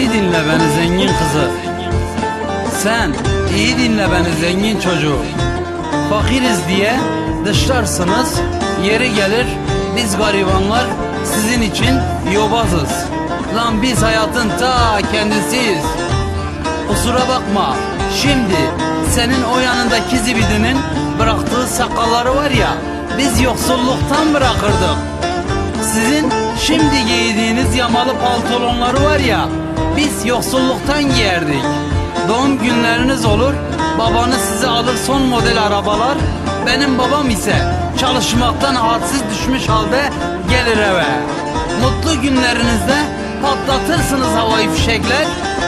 dinle beni zengin kızı. Sen iyi dinle beni zengin çocuğu. Fakiriz diye dışlarsınız. Yeri gelir biz garibanlar sizin için yobazız. Lan biz hayatın ta kendisiyiz. Kusura bakma. Şimdi senin o yanındaki zibidinin bıraktığı sakalları var ya biz yoksulluktan bırakırdık. Sizin şimdi giydiğiniz yamalı pantolonları var ya biz yoksulluktan giyerdik. Doğum günleriniz olur babanız size alır son model arabalar benim babam ise çalışmaktan hadsiz düşmüş halde gelir eve. Mutlu günlerinizde patlatırsınız havai fişekler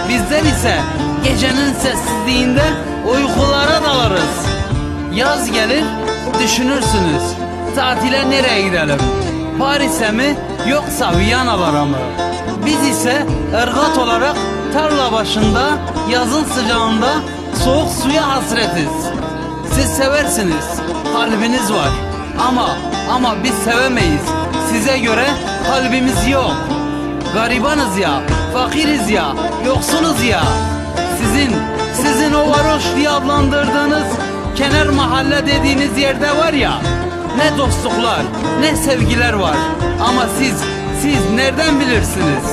bizler ise gecenin sessizliğinde uykulara dalarız. Yaz gelir düşünürsünüz tatile nereye gidelim? Paris'e mi yoksa Viyana'lara mı? Biz ise ırgat olarak tarla başında yazın sıcağında soğuk suya hasretiz. Siz seversiniz, kalbiniz var. Ama ama biz sevemeyiz. Size göre kalbimiz yok. Garibanız ya, fakiriz ya, yoksunuz ya. Sizin, sizin o varoş diye adlandırdığınız kenar mahalle dediğiniz yerde var ya, ne dostluklar, ne sevgiler var. Ama siz, siz nereden bilirsiniz?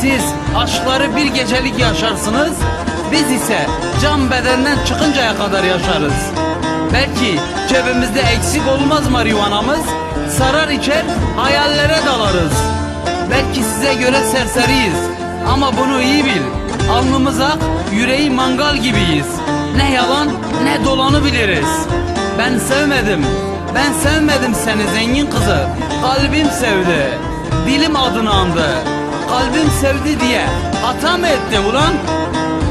Siz aşkları bir gecelik yaşarsınız, biz ise can bedenden çıkıncaya kadar yaşarız. Belki cebimizde eksik olmaz marihuanamız, sarar içer hayallere dalarız. Belki size göre serseriyiz ama bunu iyi bil. Alnımız ak, yüreği mangal gibiyiz. Ne yalan ne dolanı biliriz. Ben sevmedim, ben sevmedim seni zengin kızı. Kalbim sevdi, dilim adını andı. Kalbim sevdi diye hata mı etti ulan?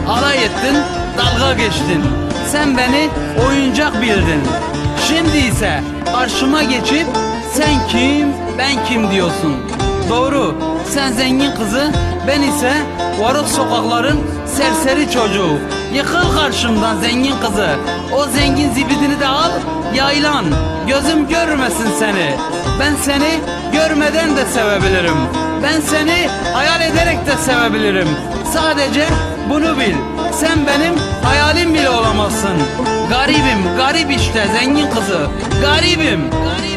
Alay ettin, dalga geçtin. Sen beni oyuncak bildin. Şimdi ise karşıma geçip sen kim, ben kim diyorsun. Doğru, sen zengin kızı, ben ise varık sokakların serseri çocuğu. Yıkıl karşımdan zengin kızı. O zengin zibidini de al, yaylan. Gözüm görmesin seni. Ben seni görmeden de sevebilirim. Ben seni hayal ederek de sevebilirim. Sadece bunu bil. Sen benim hayalim bile olamazsın. Garibim, garip işte zengin kızı. Garibim. Garip.